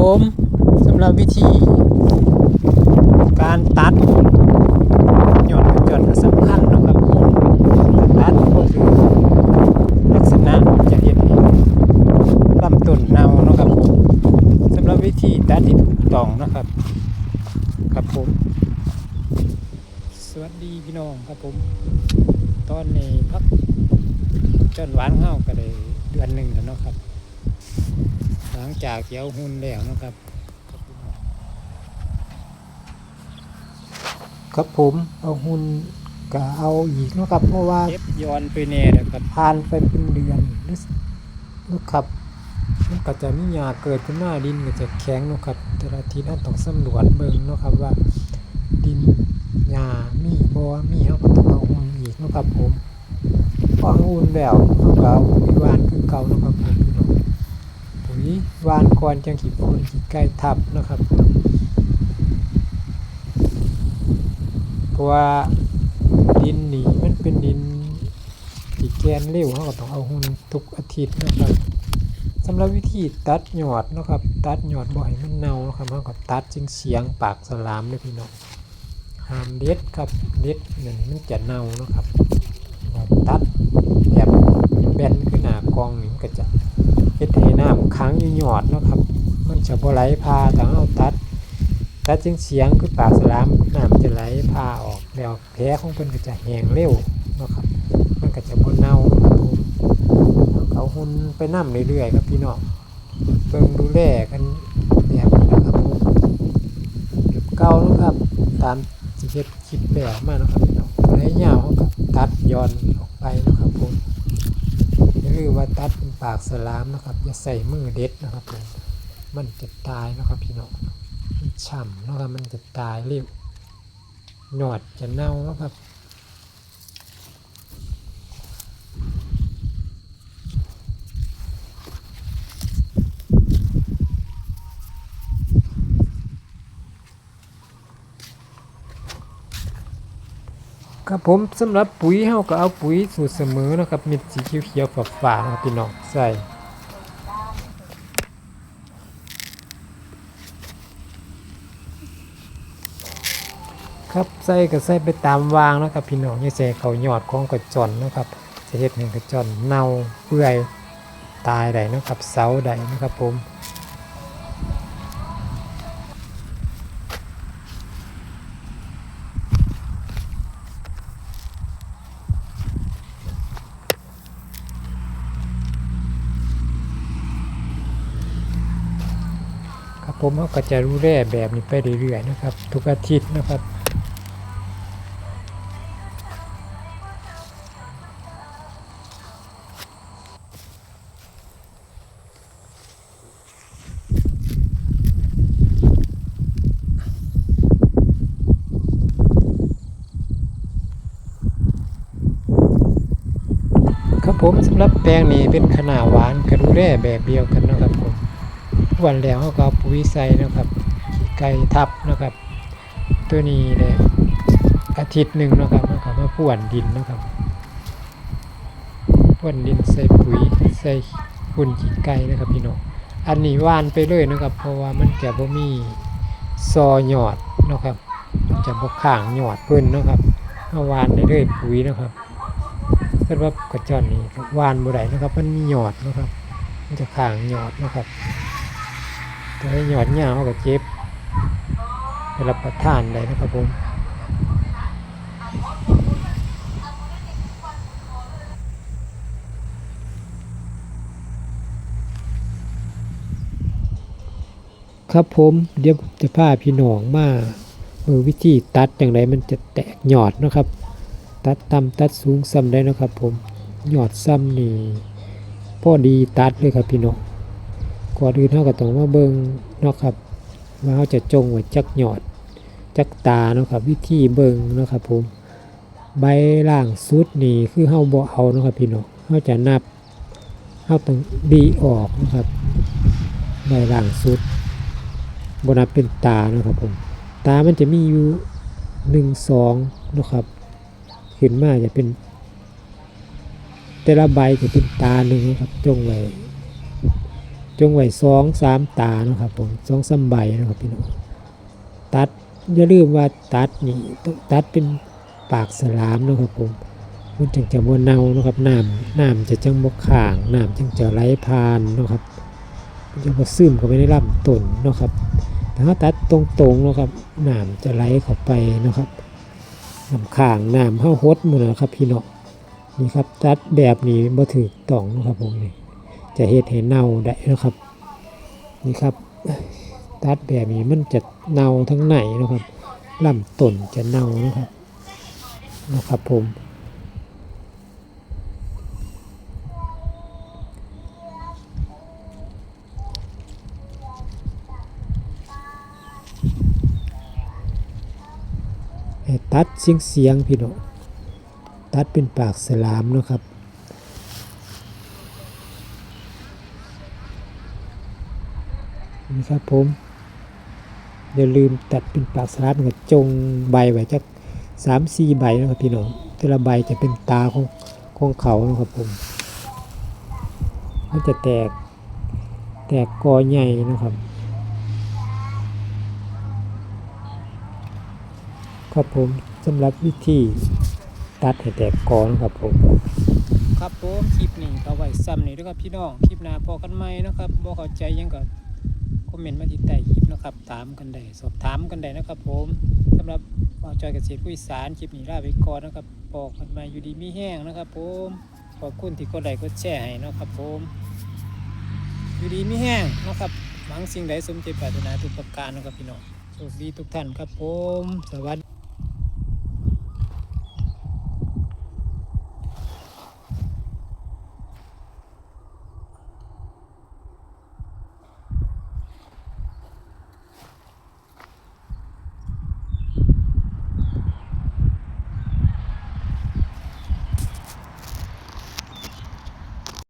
ผมสำหรับวิธี การตัดหย่อนหย่อนก็สำคัญนะครับตัดก็คือลักษณะจะเห็นลำต้นเนานะครับสำหรับวิธีตัดที่ถูกต้องนะครับ ครับผม สวัสดีพี่น้องครับผม ตอนนี้พักจนหวานเฮาก็ได้เดือนหนึ่งแล้วเนาะครับ หลังจากเกี่ยวหุ่นแล้วเนาะครับ ครับผมเอาหุ่นก็เอาอีกเนาะครับ เพราะว่าเก็บย้อนไปแน่เลยครับผ่านไปเป็นเดือนหรือนะครับมันก็จะมีหญ้าเกิดขึ้นมาดินก็จะแข็งเนาะครับ แต่ละทีเราต้องสำรวจเบิ่งเนาะครับว่า ดินหญ้ามีบ่มีเฮาก็ต้องเอาหุ่นอีกเนาะครับผมพอเอาหุ่นแล้วเฮาก็เอาปุ๋ยวานคือเก่าเนาะครับผมพี่น้องปุ๋ย วานก่อนจังขี้ฝุ่นขี้ไก่ทับนะครับเพราะว่าดินหนีมันเป็นดินที่แกนเร็วเขาก็ต้องเอาหุ่นทุกอาทิตย์นะครับสำหรับวิธีตัดหยอดนะครับ ตัดหยอดบ่ให้มันเน่านะครับเขาก็ตัดจึงเสียงปากสลามเลยพี่น้องห้ามเด็ดครับเด็ดนั่นมันจะเน่านะครับตัดแบบแบนขึ้น องนี่มันก็จะเฮ็ดให้น้ำค้างอยู่หยอดเนาะครับ มันจะบ่ไหลพาถ้าเราตัดตัดจึงเสียงคือปากสลามน้ำจะไหลพาออกแล้วแผลของเพิ่นก็จะแห้งเร็วเนาะครับ มันก็จะบ่เน่าครับผมเอาหุ่นไปนํเรื่อยๆครับพี่น้องเบิ่งดูแลกันแบบนี้นะครับผมแบบเก่าเนาะครับ ตามที่เฮ็ดคลิปแบบมานะครับพี่น้องไรยาวเขาก็ตัดย้อนออกไปนะครับผม อย่าลือว่าตัดเป็นปากสลามนะครับอย่าใส่มือเด็ดนะครับผมมันจะตายนะครับพี่น้องมันฉ่ำนะครับมันจะตายเร็วหนอดจะเน่านะครับ ครับผมสำหรับปุ๋ยเฮาก็เอาปุ๋ยสูตรเสมอนะครับม็ดสีเขียวๆฝาๆนะครับพี่น้องใส่ครับใส่ก็ใส่ไปตามวางนะครับพี่น้องอย่าใส่เขาหยอดของกระจอนนะครับจะเฮ็ดให้กระจอนเน่าเปื่อยตายได้นะครับเสาได้นะครับผม ผมเขาก็จะรู้แร่แบบนี้ไปเรื่อยๆนะครับ ทุกอาทิตย์นะครับครับผมสำหรับแปลงนี้เป็นขนาดหวานกระดูแร่แบบเดียวกันนะครับ วันแล้วเขาก็ปุ๋ยใส่นะครับขี้ไก่ทับนะครับ ตัวนี้เลยอาทิตย์หนึ่งนะครับเขาก็มาพ่วนดินนะครับพ่วนดินใส่ปุ๋ยใส่ฝุ่นขี้ไก่นะครับพี่น้องอันนี้ว่านไปเลยนะครับ เพราะว่ามันจะบ่มีซอหยอดนะครับจะบ่ข้างหยอดเพิ่นนะครับเอาวานได้เลยปุ๋ยนะครับเกิดว่ากระจอนนี่วานบ่ได้นะครับ มันมีหยอดนะครับ มันจะข้างหยอดนะครับ แต่ให้หยอดยาวก็เจ็บไปรับประทานได้นะครับผมครับผมเดี๋ยวจะพาพี่น้องมาเออวิธีตัดอย่างไรมันจะแตกหยอดนะครับ ตัดต่ำตัดสูงซ้ำได้นะครับ ผมหยอดซ้ำนี่พอดีตัดเลยครับพี่น้อง ก่อนอื่นเท่ากับต้องมาเบิงเนาะครับว่าเขาจะจงไว้จักหยอดจักตาเนาะครับ วิธีเบิงเนาะครับผมใบล่างสุดนี่คือเฮาบ่เอาเนาะครับพี่น้องเฮาจะนับเฮาต้องดีออกนะครับใบล่างสุดบนับเป็นตาเนาะครับผมตามันจะมีอยู่หนึ่งสองเนาะครับขึ้นมาจะเป็น แต่ละใบจะเป็นตาหนึ่งนะครับจงไว้ จงไว้สองสามตาเนะครับผมสองสามใบนะครับพี่น้องตัดอย่าลืมว่าตัดนี่ต้องตัดเป็นปากสลามเนะครับผมมันจึงจะบ่เน่านะครับน้ำน้ำจะจังบ่ข้างน้ำจึงจะไหลผ่านเนะครับมันจะบ่ซึมเข้าไปในลำต้นเนะครับถ้าเราตัดตรงๆเนะครับน้ำจะไหลเข้าไปเนะครับน้ำข้างน้ำเฮาหดหมดแล้วครับพี่น้องนี่ครับตัดแบบนี้บ่ถูกต้องนะครับผมนี่ จะเฮ็ดให้เน่าได้นะครับ นี่ครับ ตัดแบบนี้มันจะเน่าทั้งไหนนะครับลำต้นจะเน่านะครับนะครับผมตัดเสียงเสียงพี่น้องตัดเป็นปากสลามนะครับ ครับผม อย่าลืมตัดเป็นปากสลัดกับจงใบไว้จักสามสี่ใบนะครับพี่น้องแต่ละใบจะเป็นตาของของเขานะครับผมมันจะแตกแตกกอใหญ่นะครับ ครับผมสำหรับวิธีตัดให้แตกกอนะครับผม ครับผมคลิปนี้เอาไว้ซ้ำนี่ด้วยครับพี่น้องคลิปหน้าพอกันไหมนะครับบ่เข้าใจยังก็คอม เมนต์มาที่ใต้คลิปนะครับ ถามกันได้สอบถามกันได้นะครับ ผมสำหรับบ่าจอยเกษตรผู้อีสานคลิปนี้ลาไปก่อนนะครับบอกกันมาอยู่ดีมีแห้งนะครับ ผมขอบคุณที่กดไลค์กดแชร์ให้นะครับ ผมอยู่ดีมีแห้งนะครับหวังสิ่งใดสมใจปรารถนาทุกประการนะครับพี่น้องโชคดีทุกท่านครับผม สวัสดี